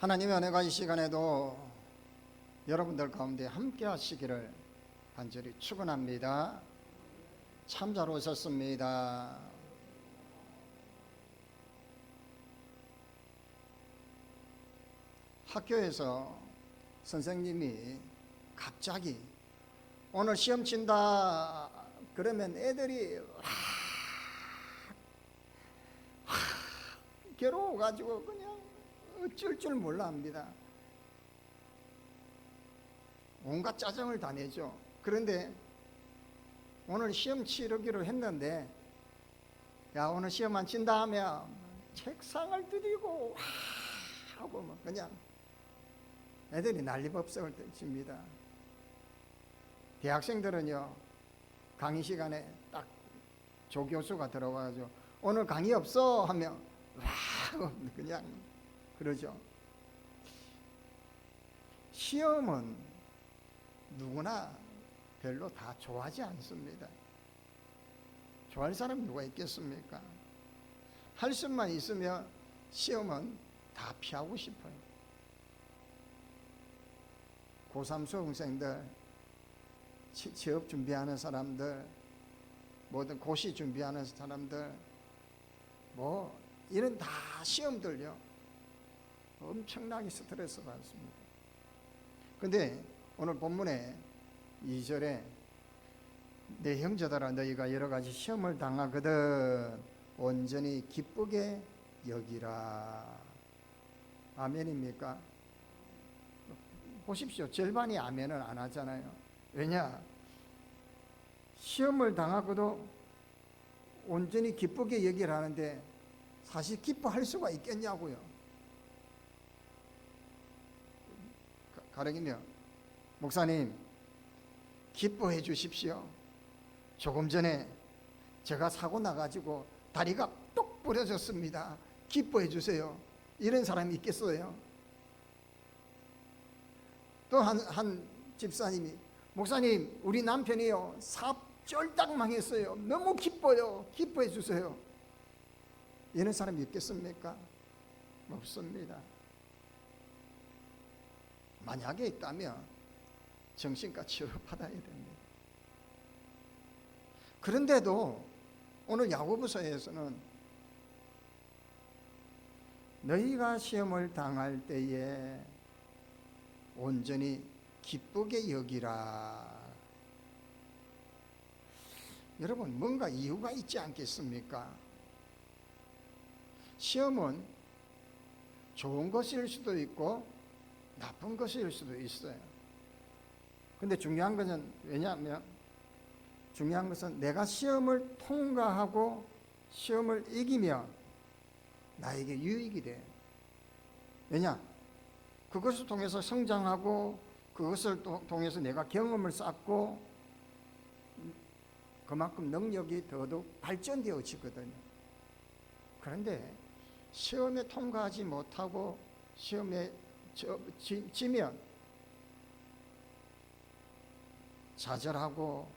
하나님의 은혜가 이 시간에도 여러분들 가운데 함께 하시기를 간절히 축원합니다. 참 잘 오셨습니다. 학교에서 선생님이 갑자기 오늘 시험 친다 그러면 애들이 괴로워가지고 그냥 어쩔 줄 몰라 합니다. 온갖 짜증을 다 내죠. 그런데 오늘 시험 치르기로 했는데 야 오늘 시험 안 친다 하면 책상을 들이고 와 하고 뭐 그냥 애들이 난리법석을 칩니다. 대학생들은요 강의 시간에 딱 조교수가 들어와가지고 오늘 강의 없어 하면 와 그냥 그러죠. 시험은 누구나 별로 다 좋아하지 않습니다. 좋아할 사람 누가 있겠습니까? 할 수만 있으면 시험은 다 피하고 싶어요. 고3 수험생들, 취- 취업 준비하는 사람들, 모든 고시 준비하는 사람들, 뭐, 이런 다 시험들요. 엄청나게 스트레스 받습니다. 근데 오늘 본문에 2절에 내 형제들아 너희가 여러 가지 시험을 당하거든 온전히 기쁘게 여기라. 아멘입니까? 보십시오. 절반이 아멘을 안 하잖아요. 왜냐? 시험을 당하고도 온전히 기쁘게 여기라는데 사실 기뻐할 수가 있겠냐고요. 가- 가령이며 목사님 기뻐해 주십시오. 조금 전에 제가 사고 나가지고 다리가 똑 부러졌습니다. 기뻐해 주세요. 이런 사람이 있겠어요? 또한 한 집사님이 목사님 우리 남편이요 사업 쫄딱 망했어요. 너무 기뻐요. 기뻐해 주세요. 이런 사람이 있겠습니까? 없습니다. 만약에 있다면 정신과 치료 받아야 됩니다. 그런데도 오늘 야고보서에서는 너희가 시험을 당할 때에 온전히 기쁘게 여기라. 여러분, 뭔가 이유가 있지 않겠습니까? 시험은 좋은 것일 수도 있고 나쁜 것일 수도 있어요. 근데 중요한 것은 왜냐하면 중요한 것은 내가 시험을 통과하고 시험을 이기면 나에게 유익이 돼. 왜냐? 그것을 통해서 성장하고 그것을 또- 통해서 내가 경험을 쌓고 그만큼 능력이 더더욱 발전되어지거든요. 그런데 시험에 통과하지 못하고 시험에 저- 지- 지면 좌절하고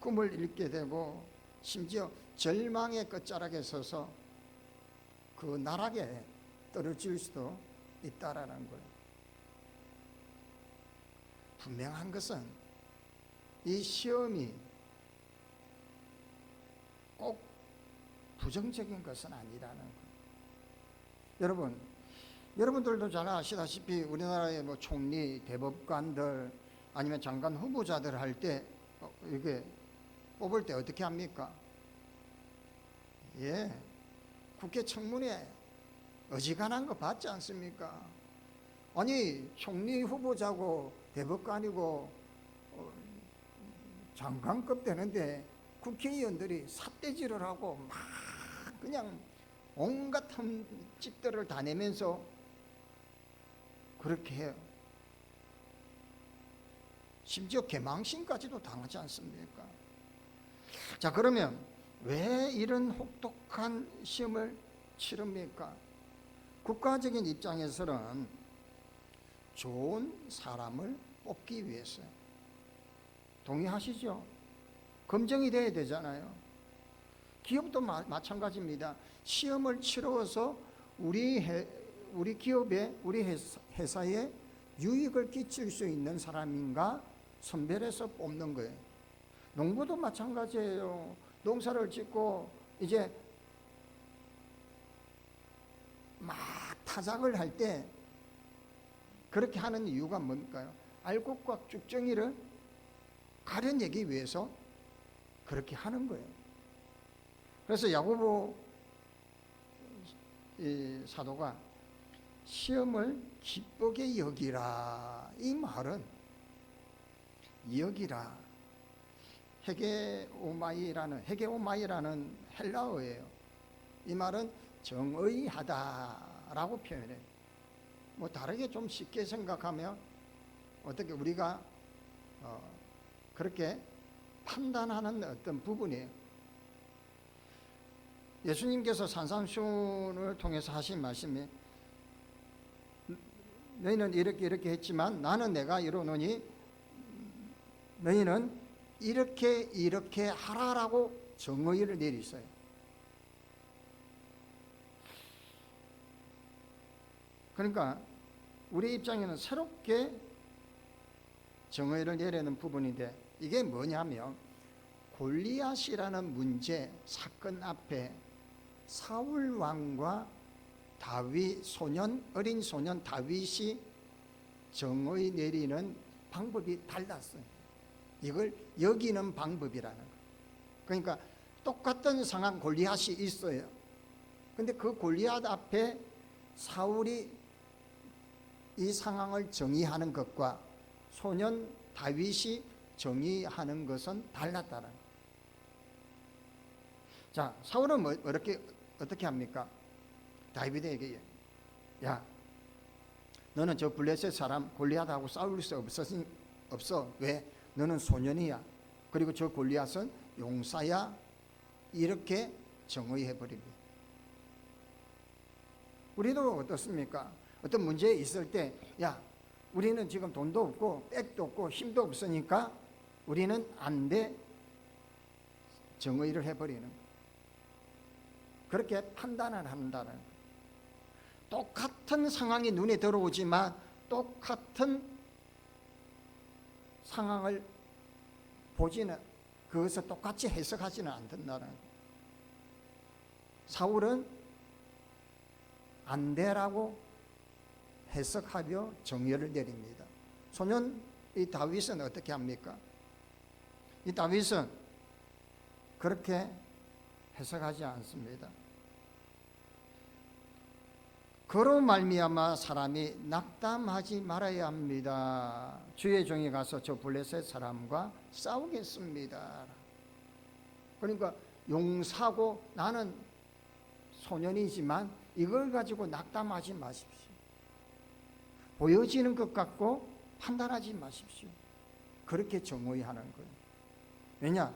꿈을 잃게 되고 심지어 절망의 끝자락에 서서 그 나락에 떨어질 수도 있다라는 거예요. 분명한 것은 이 시험이 꼭 부정적인 것은 아니라는 거예요. 여러분, 여러분들도 잘 아시다시피 우리나라의 뭐 총리, 대법관들 아니면 장관 후보자들 할때 어, 이게 뽑을 때 어떻게 합니까? 예, 국회 청문회 어지간한 거 봤지 않습니까? 아니 총리 후보자고 대법관이고 어, 장관급 되는데 국회의원들이 삿대질을 하고 막 그냥 온갖 흠집들을 다 내면서 그렇게 해요. 심지어 개망신까지도 당하지 않습니까? 자 그러면 왜 이런 혹독한 시험을 치릅니까? 국가적인 입장에서는 좋은 사람을 뽑기 위해서요. 동의하시죠? 검증이 돼야 되잖아요. 기업도 마, 마찬가지입니다. 시험을 치러서 우리 해, 우리 기업에 우리 회사, 회사에 유익을 끼칠 수 있는 사람인가 선별해서 뽑는 거예요. 농부도 마찬가지예요. 농사를 짓고 이제 막 타작을 할 때 그렇게 하는 이유가 뭘까요? 알곡과 쭉정이를 가려내기 위해서 그렇게 하는 거예요. 그래서 야고보 이 사도가 시험을 기쁘게 여기라 이 말은 여기라 헤게오마이라는 헤게오마이라는 헬라어예요. 이 말은 정의하다라고 표현해요. 뭐 다르게 좀 쉽게 생각하면 어떻게 우리가 어 그렇게 판단하는 어떤 부분이에요. 예수님께서 산상순을 통해서 하신 말씀이 너희는 이렇게 이렇게 했지만 나는 내가 이러노니 너희는 이렇게 이렇게 하라라고 정의를 내리세요. 그러니까 우리 입장에는 새롭게 정의를 내리는 부분인데 이게 뭐냐면 골리앗이라는 문제 사건 앞에 사울 왕과 다윗 소년 어린 소년 다윗이 정의 내리는 방법이 달랐어요. 이걸 여기는 방법이라는 거. 그러니까 똑같은 상황 골리앗이 있어요. 근데 그 골리앗 앞에 사울이 이 상황을 정의하는 것과 소년 다윗이 정의하는 것은 달랐다는 거. 자, 사울은 뭐, 어떻게 어떻게 합니까? 다윗에게 야, 너는 저 블레셋 사람 골리앗하고 싸울 수 없었, 없어. 왜? 너는 소년이야. 그리고 저 골리앗은 용사야. 이렇게 정의해 버립니다. 우리도 어떻습니까? 어떤 문제 있을 때, 야, 우리는 지금 돈도 없고, 백도 없고, 힘도 없으니까 우리는 안 돼. 정의를 해버리는 거. 그렇게 판단을 한다는 거. 똑같은 상황이 눈에 들어오지만 똑같은 상황을 보지는 그것을 똑같이 해석하지는 않는다는 거. 사울은 안 되라고 해석하려 정의를 내립니다. 소년 이 다윗은 어떻게 합니까? 이 다윗은 그렇게 해석하지 않습니다. 그로 말미암아 사람이 낙담하지 말아야 합니다. 주의 종이 가서 저 블레셋 사람과 싸우겠습니다. 그러니까 용사고 나는 소년이지만 이걸 가지고 낙담하지 마십시오. 보여지는 것 같고 판단하지 마십시오. 그렇게 정의하는 거예요. 왜냐?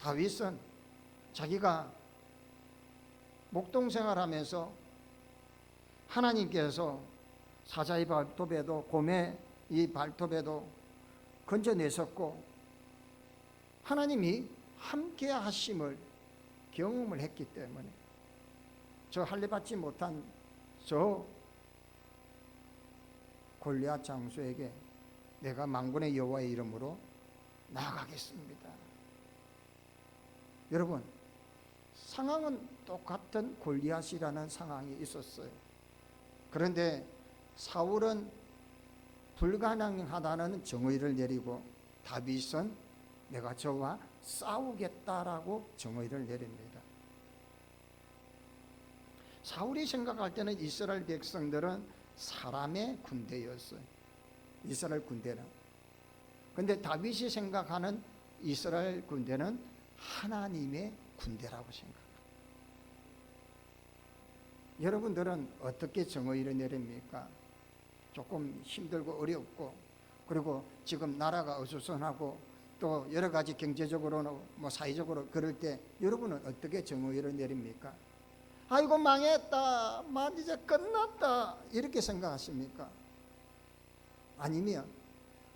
다윗은 자기가 목동 생활하면서 하나님께서 사자의 발톱에도 곰의 이 발톱에도 건져내셨고 하나님이 함께 하심을 경험을 했기 때문에 저 할례 받지 못한 저 골리앗 장수에게 내가 망군의 여호와의 이름으로 나아가겠습니다. 여러분 상황은 똑같은 골리앗이라는 상황이 있었어요. 그런데 사울은 불가능하다는 정의를 내리고 다윗은 내가 저와 싸우겠다라고 정의를 내립니다. 사울이 생각할 때는 이스라엘 백성들은 사람의 군대였어요. 이스라엘 군대는. 근데 다윗이 생각하는 이스라엘 군대는 하나님의 군대라고 생각합니다. 여러분들은 어떻게 정의를 내립니까? 조금 힘들고 어렵고 그리고 지금 나라가 어수선하고 또 여러 가지 경제적으로 뭐 사회적으로 그럴 때 여러분은 어떻게 정의를 내립니까? 아이고 망했다. 만 이제 끝났다. 이렇게 생각하십니까? 아니면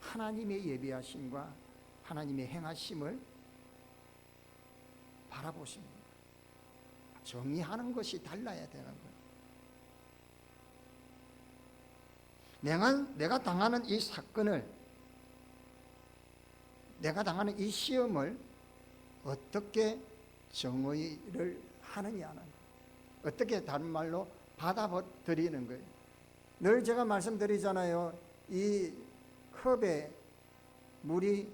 하나님의 예비하심과 하나님의 행하심을 바라보십니다. 정의하는 것이 달라야 되는 거예요. 내가, 내가 당하는 이 사건을 내가 당하는 이 시험을 어떻게 정의를 하느냐는. 어떻게 다른 말로 받아들이는 거예요. 늘 제가 말씀드리잖아요. 이 컵에 물이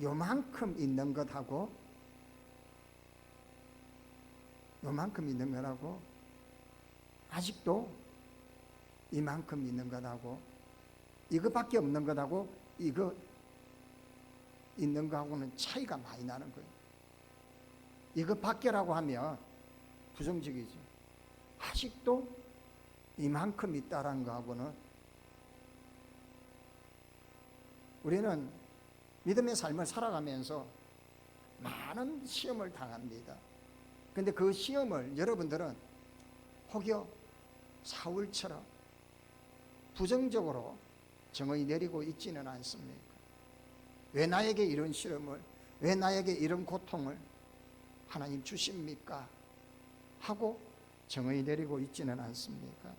요만큼 있는 것하고 요만큼 있는 것하고 아직도 이만큼 있는 것하고 이것밖에 없는 것하고 이거 있는 거하고는 차이가 많이 나는 거예요. 이것밖에라고 하면 부정적이죠. 아직도 이만큼 있다라는 거하고는 우리는 믿음의 삶을 살아가면서 많은 시험을 당합니다. 근데 그 시험을 여러분들은 혹여 사울처럼 부정적으로 정의 내리고 있지는 않습니까? 왜 나에게 이런 시험을, 왜 나에게 이런 고통을 하나님 주십니까? 하고 정의 내리고 있지는 않습니까?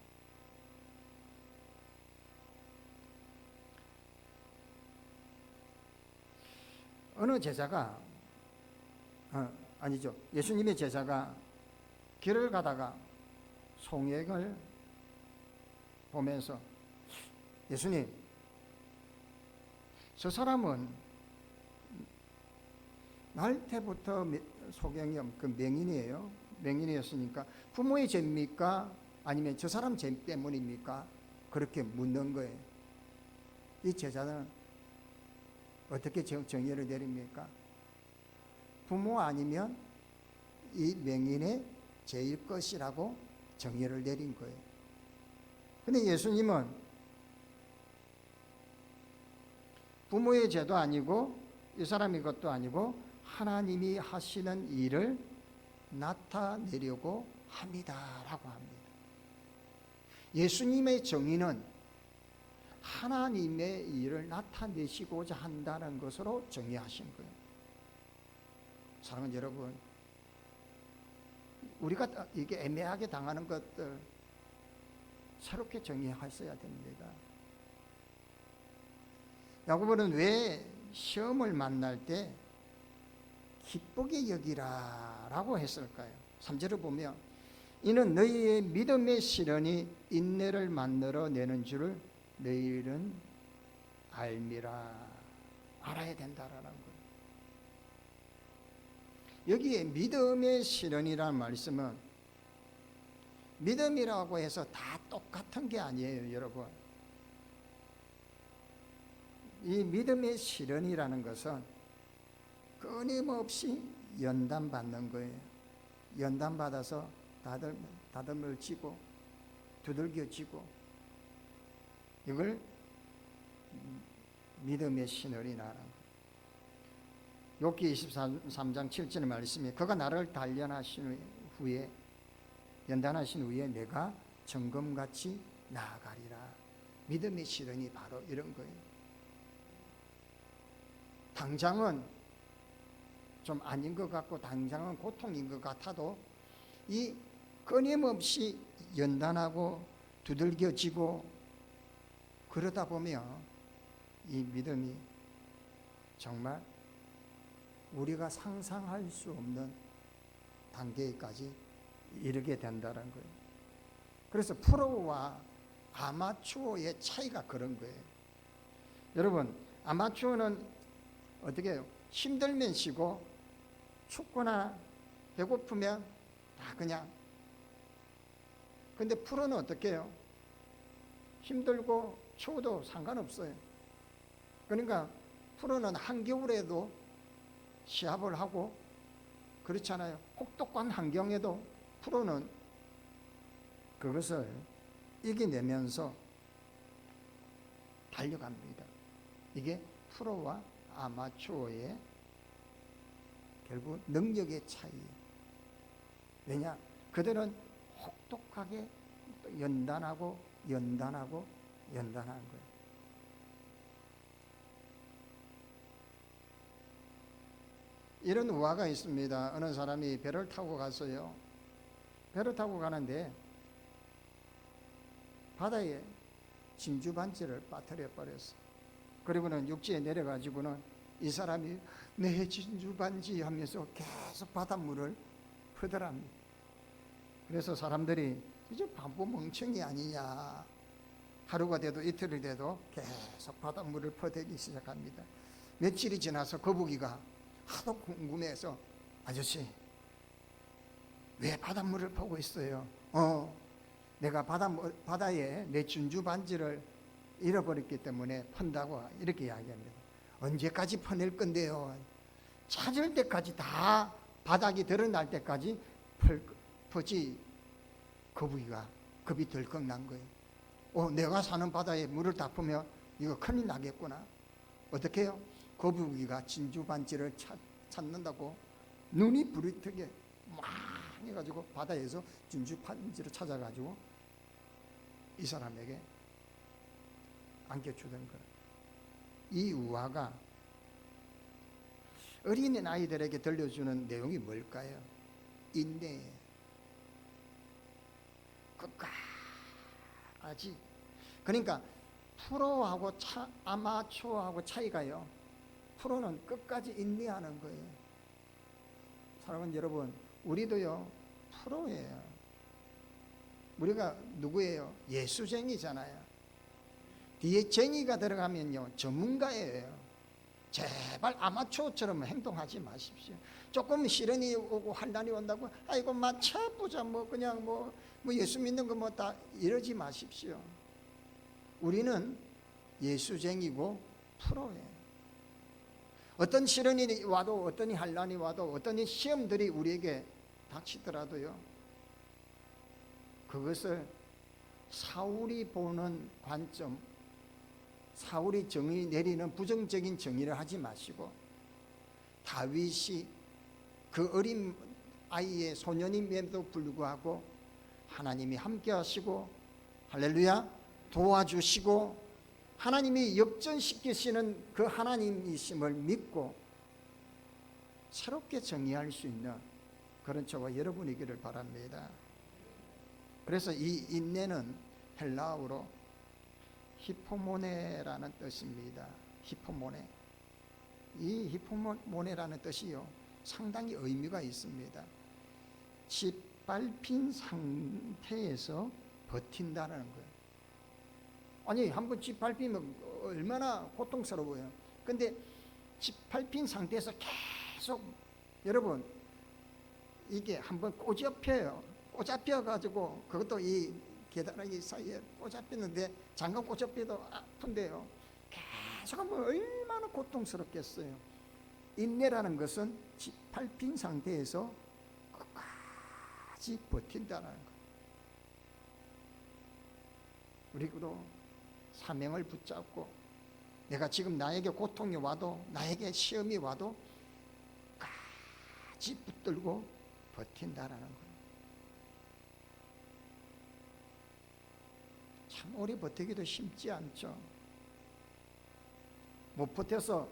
어느 제자가 어, 아니죠 예수님의 제자가 길을 가다가 송액을 보면서 예수님 저 사람은 날 때부터 소경이 그 맹인이에요 맹인이었으니까 부모의 죄입니까 아니면 저 사람 죄 때문입니까 그렇게 묻는 거예요 이 제자는 어떻게 정- 정의를 내립니까? 부모 아니면 이 명인의 죄일 것이라고 정의를 내린 거예요. 근데 예수님은 부모의 죄도 아니고 이 사람의 것도 아니고 하나님이 하시는 일을 나타내려고 합니다라고 합니다. 예수님의 정의는 하나님의 일을 나타내시고자 한다는 것으로 정의하신 거예요. 사랑하는 여러분, 우리가 이게 애매하게 당하는 것들 새롭게 정의하셔야 됩니다. 야고보는 왜 시험을 만날 때 기쁘게 여기라 라고 했을까요? 3절을 보면 이는 너희의 믿음의 시련이 인내를 만들어 내는 줄을 너희는 알미라 알아야 된다라는 거예요. 여기에 믿음의 실현이라는 말씀은 믿음이라고 해서 다 똑같은 게 아니에요, 여러분. 이 믿음의 실현이라는 것은 끊임없이 연단받는 거예요. 연단받아서 다들, 다듬을 치고 두들겨지고 이걸 믿음의 신을이 나는 욥기 23장 7절의 말씀이 그가 나를 단련하신 후에 연단하신 후에 내가 정금같이 나아가리라. 믿음의 실현이 바로 이런 거예요. 당장은 좀 아닌 것 같고 당장은 고통인 것 같아도 이 끊임없이 연단하고 두들겨지고 그러다 보면 이 믿음이 정말 우리가 상상할 수 없는 단계까지 이르게 된다는 거예요. 그래서 프로와 아마추어의 차이가 그런 거예요. 여러분, 아마추어는 어떻게 해요? 힘들면 쉬고 춥거나 배고프면 다 그냥 근데 프로는 어떻게 해요? 힘들고 추워도 상관없어요. 그러니까 프로는 한겨울에도 시합을 하고 그렇잖아요. 혹독한 환경에도 프로는 그것을 이겨내면서 달려갑니다. 이게 프로와 아마추어의 결국 능력의 차이. 왜냐? 그들은 혹독하게 연단하고 연단하고 연단하는 거예요. 이런 우화가 있습니다. 어느 사람이 배를 타고 갔어요. 배를 타고 가는데 바다에 진주 반지를 빠뜨려 버렸어. 그리고는 육지에 내려가지고는 이 사람이 내 진주 반지 하면서 계속 바닷물을 퍼더랍니다. 그래서 사람들이 이제 바보 멍청이 아니냐. 하루가 돼도 이틀이 돼도 계속 바닷물을 퍼대기 시작합니다. 며칠이 지나서 거북이가 하도 궁금해서 아저씨 왜 바닷물을 퍼고 있어요? 어, 내가 바다, 바다에 내 진주 반지를 잃어버렸기 때문에 펀다고 이렇게 이야기합니다. 언제까지 퍼낼 건데요? 찾을 때까지 다 바닥이 드러날 때까지 펄, 퍼지 거북이가 겁이 덜컥 난 거예요. 어, 내가 사는 바다에 물을 다 퍼면 이거 큰일 나겠구나. 어떻게 해요? 거북이가 진주 반지를 찾, 찾는다고 눈이 부리트게 막 해가지고 바다에서 진주 반지를 찾아가지고 이 사람에게 안겨주던 거예요. 이 우화가 어린이 아이들에게 들려주는 내용이 뭘까요? 인내. 끝까지. 그러니까 프로하고 차, 아마추어하고 차이가요. 프로는 끝까지 인내하는 거예요. 사랑하는 여러분, 우리도요, 프로예요. 우리가 누구예요? 예수쟁이잖아요. 뒤에 쟁이가 들어가면요, 전문가예요. 제발 아마추어처럼 행동하지 마십시오. 조금 시련이 오고 환란이 온다고, 아이고, 마차보자, 뭐, 그냥 뭐, 뭐 예수 믿는 거 뭐 다 이러지 마십시오. 우리는 예수쟁이고 프로예요. 어떤 시련이 와도, 어떤 환란이 와도, 어떤 시험들이 우리에게 닥치더라도요, 그것을 사울이 보는 관점, 사울이 정의 내리는 부정적인 정의를 하지 마시고 다윗이 그 어린 아이의 소년임에도 불구하고 하나님이 함께 하시고 할렐루야 도와주시고 하나님이 역전시키시는 그 하나님이심을 믿고 새롭게 정의할 수 있는 그런 저와 여러분이기를 바랍니다. 그래서 이 인내는 헬라어로 히포모네라는 뜻입니다. 히포모네. 이 히포모네라는 뜻이요. 상당히 의미가 있습니다. 짓밟힌 상태에서 버틴다는 거예요. 아니, 한번 짓밟히면 얼마나 고통스러워요. 근데 짓밟힌 상태에서 계속, 여러분, 이게 한번 꼬잡혀요. 꼬잡혀 가지고, 그것도 이 계단하기 사이에 꽂잡혔는데 잠깐 꽂잡혀도 아픈데요. 계속 하면 얼마나 고통스럽겠어요. 인내라는 것은 밟힌 상태에서 끝까지 버틴다는 것. 우리도 사명을 붙잡고 내가 지금 나에게 고통이 와도 나에게 시험이 와도 까지 붙들고 버틴다라는 거예요. 참 오래 버티기도 쉽지 않죠. 못 버텨서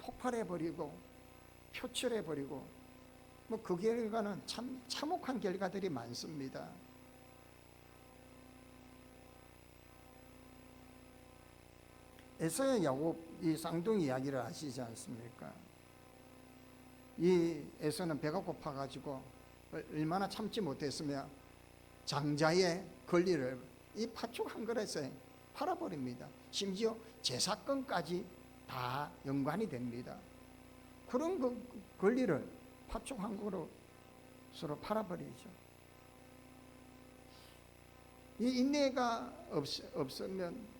폭발해버리고 표출해버리고 뭐 그 결과는 참 참혹한 결과들이 많습니다. 에서의 야곱 이 쌍둥이 이야기를 아시지 않습니까? 이 에서는 배가 고파가지고 얼마나 참지 못했으며 장자의 권리를 이 팥죽 한 그릇에 팔아버립니다. 심지어 제사건까지 다 연관이 됩니다. 그런 그 권리를 팥죽 한 그릇으로 팔아버리죠. 이 인내가 없, 없으면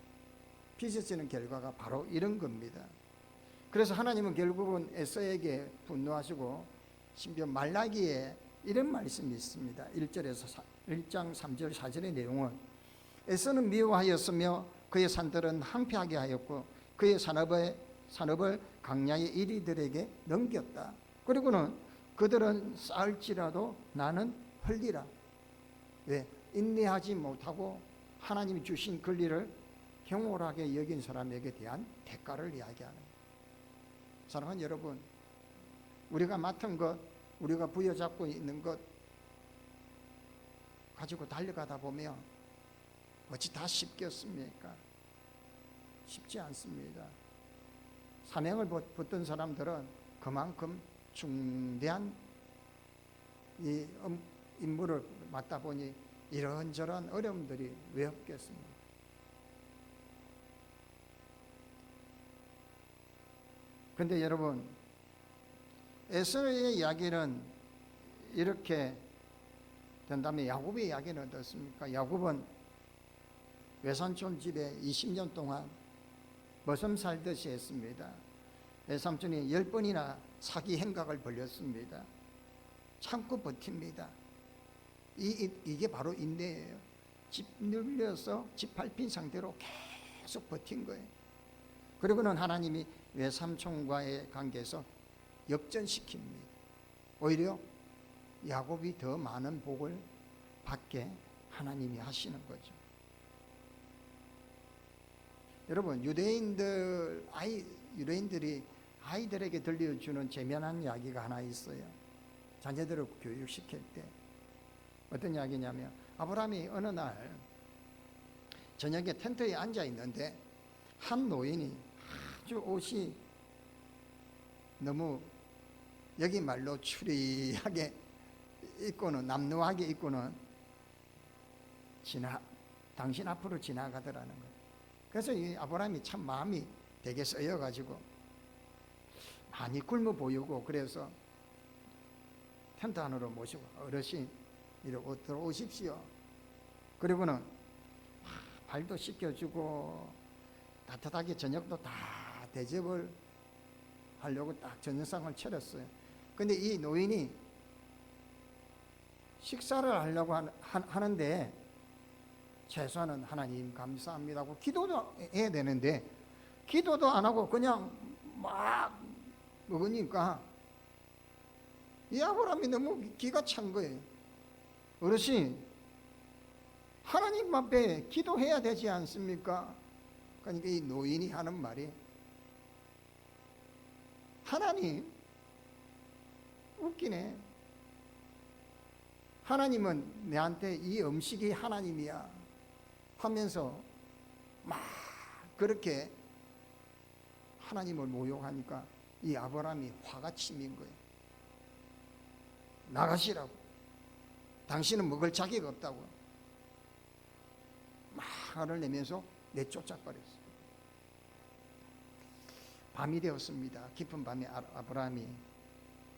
빚어지는 결과가 바로 이런 겁니다. 그래서 하나님은 결국은 에서에게 분노하시고 심지어 말라기에 이런 말씀이 있습니다. 1절에서 1장 3절 4절의 내용은 에서는 미워하였으며 그의 산들은 항폐하게 하였고 그의 산업의 산업을 강야의 이리들에게 넘겼다. 그리고는 그들은 쌓을지라도 나는 흘리라. 왜? 인내하지 못하고 하나님이 주신 권리를 경홀하게 여긴 사람에게 대한 대가를 이야기하는 사랑하는 여러분, 우리가 맡은 것, 우리가 부여잡고 있는 것 가지고 달려가다 보면 어찌 다 쉽겠습니까? 쉽지 않습니다. 사명을 붙- 붙든 사람들은 그만큼 중대한 이 음- 임무를 맡다 보니 이런저런 어려움들이 왜 없겠습니까? 근데 여러분 에서의 이야기는 이렇게 된 다음에 야곱의 이야기는 어떻습니까? 야곱은 외삼촌 집에 20년 동안 머슴 살듯이 했습니다. 외삼촌이 10번이나 사기 행각을 벌였습니다. 참고 버팁니다. 이, 이, 게 바로 인내예요. 집 눌려서 집 밟힌 상태로 계속 버틴 거예요. 그리고는 하나님이 외삼촌과의 관계에서 역전시킵니다. 오히려 야곱이 더 많은 복을 받게 하나님이 하시는 거죠. 여러분 유대인들 아이 유대인들이 아이들에게 들려주는 재미난 이야기가 하나 있어요. 자녀들을 교육시킬 때 어떤 이야기냐면 아브라함이 어느 날 저녁에 텐트에 앉아 있는데 한 노인이 아주 옷이 너무 여기 말로 추리하게 입고는 남루하게 입고는 지나 당신 앞으로 지나가더라는 거예요. 그래서 이 아브라함이 참 마음이 되게 쓰여가지고 많이 굶어 보이고 그래서 텐트 안으로 모시고 어르신 이리 옷 들어오십시오. 그리고는 발도 씻겨주고 따뜻하게 저녁도 다 대접을 하려고 딱 저녁상을 차렸어요. 근데 이 노인이 식사를 하려고 하는데 최소한은 하나님 감사합니다 고 기도도 해야 되는데 기도도 안 하고 그냥 막 먹으니까 이 아브라함이 너무 기가 찬 거예요. 어르신 하나님 앞에 기도해야 되지 않습니까? 그러니까 이 노인이 하는 말이 하나님 웃기네. 하나님은 내한테 이 음식이 하나님이야 하면서 막 그렇게 하나님을 모욕하니까 이 아브라함이 화가 치민 거예요. 나가시라고. 당신은 먹을 자격 없다고. 막 화를 내면서 내쫓아버렸어요. 밤이 되었습니다. 깊은 밤에 아- 아브라함이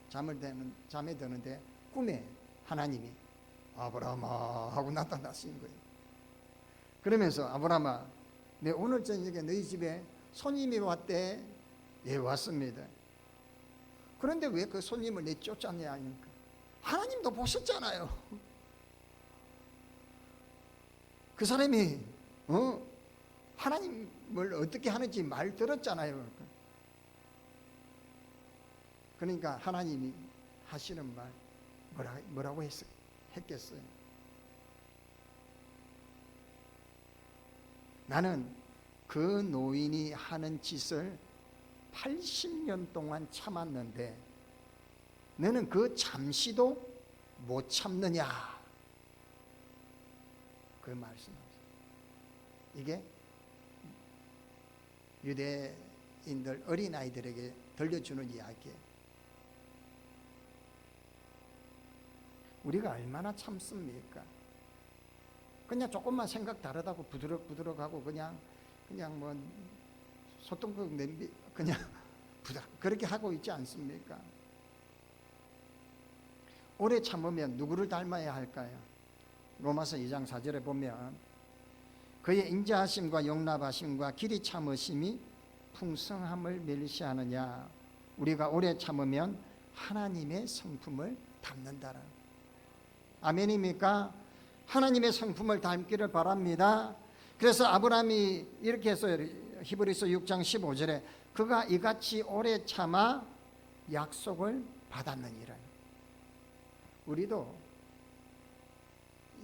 잠을 드는, 잠에 드는데 꿈에 하나님이 아브라함아 하고 나타나신 거예요. 그러면서 아브라함아 내 오늘 저녁에 너희 집에 손님이 왔대. 예 왔습니다. 그런데 왜 그 손님을 내쫓았냐 하니까 하나님도 보셨잖아요. 그 사람이 어 하나님을 어떻게 하는지 말 들었잖아요. 그러니까 하나님이 하시는 말 뭐라, 뭐라고 했, 했겠어요? 나는 그 노인이 하는 짓을 80년 동안 참았는데 너는 그 잠시도 못 참느냐? 그 말씀하세요. 이게 유대인들 어린아이들에게 들려주는 이야기예요. 우리가 얼마나 참습니까? 그냥 조금만 생각 다르다고 부드럭부드럭하고 그냥 그냥 뭐 소똥국 냄비 그냥 부드럽 그렇게 하고 있지 않습니까? 오래 참으면 누구를 닮아야 할까요? 로마서 2장 4절에 보면 그의 인자하심과 용납하심과 길이 참으심이 풍성함을 멸시하느냐 우리가 오래 참으면 하나님의 성품을 담는다라 아멘입니까? 하나님의 성품을 닮기를 바랍니다. 그래서 아브라함이 이렇게 해서 히브리서 6장 15절에 그가 이같이 오래 참아 약속을 받았느니라. 우리도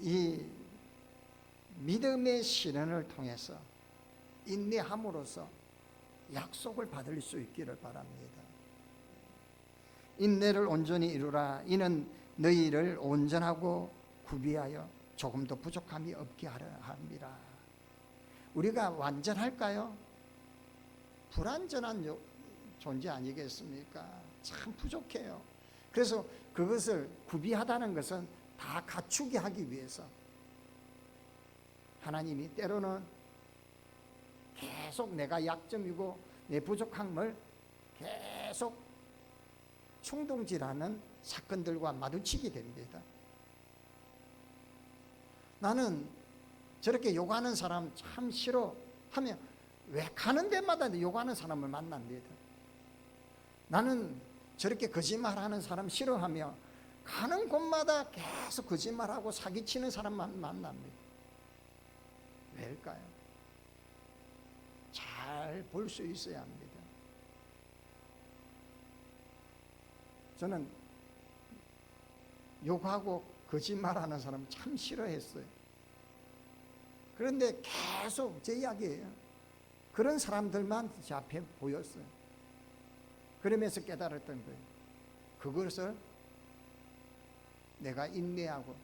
이 믿음의 실현을 통해서 인내함으로써 약속을 받을 수 있기를 바랍니다. 인내를 온전히 이루라. 이는 너희를 온전하고 구비하여 조금도 부족함이 없게 하려 합니다. 우리가 완전할까요? 불완전한 요- 존재 아니겠습니까? 참 부족해요. 그래서 그것을 구비하다는 것은 다 갖추게 하기 위해서 하나님이 때로는 계속 내가 약점이고 내 부족함을 계속 충동질하는 사건들과 마주치게 됩니다. 나는 저렇게 욕하는 사람 참 싫어 하면 왜 가는 데마다 욕하는 사람을 만납니다. 나는 저렇게 거짓말하는 사람 싫어하며 가는 곳마다 계속 거짓말하고 사기치는 사람만 만납니다. 왜일까요? 잘 볼 수 있어야 합니다. 저는 욕하고 거짓말하는 사람 참 싫어했어요. 그런데 계속 제 이야기예요. 그런 사람들만 제 앞에 보였어요. 그러면서 깨달았던 거예요. 그것을 내가 인내하고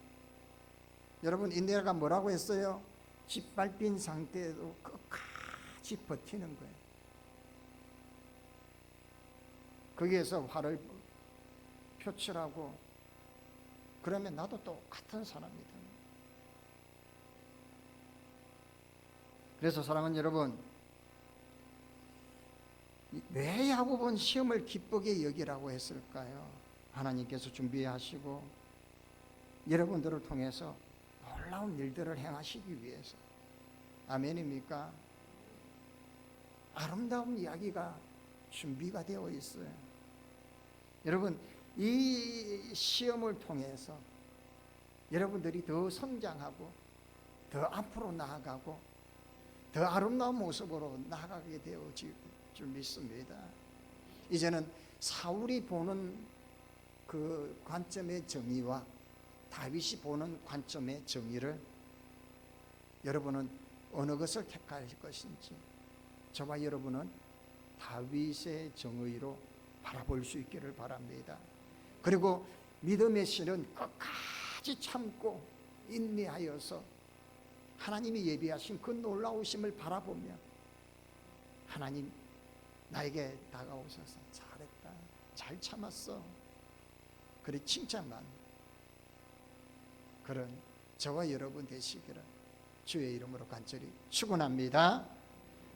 여러분 인내가 뭐라고 했어요? 짓밟힌 상태에도 끝까지 버티는 거예요. 거기에서 화를 표출하고 그러면 나도 똑같은 사람이다. 그래서 사랑하는 여러분 왜 야곱은 시험을 기쁘게 여기라고 했을까요? 하나님께서 준비하시고 여러분들을 통해서 놀라운 일들을 행하시기 위해서 아멘입니까? 아름다운 이야기가 준비가 되어 있어요. 여러분 이 시험을 통해서 여러분들이 더 성장하고 더 앞으로 나아가고 더 아름다운 모습으로 나아가게 되어질 줄 믿습니다. 이제는 사울이 보는 그 관점의 정의와 다윗이 보는 관점의 정의를 여러분은 어느 것을 택할 것인지 저와 여러분은 다윗의 정의로 바라볼 수 있기를 바랍니다. 그리고 믿음의 실은 끝까지 참고 인내하여서 하나님이 예비하신 그 놀라우심을 바라보며 하나님 나에게 다가오셔서 잘했다 잘 참았어. 그래 칭찬만. 그런 저와 여러분 되시기를 주의 이름으로 간절히 축원합니다.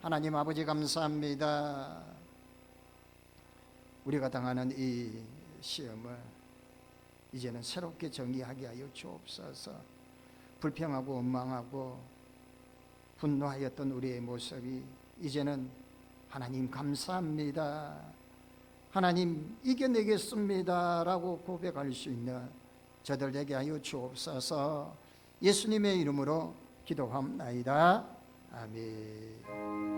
하나님 아버지 감사합니다. 우리가 당하는 이 시험을 이제는 새롭게 정의하게 하여 주옵소서 불평하고 원망하고 분노하였던 우리의 모습이 이제는 하나님 감사합니다. 하나님 이겨내겠습니다 라고 고백할 수 있는 저들 되게 하여 주옵소서. 예수님의 이름으로 기도합나이다. 아멘.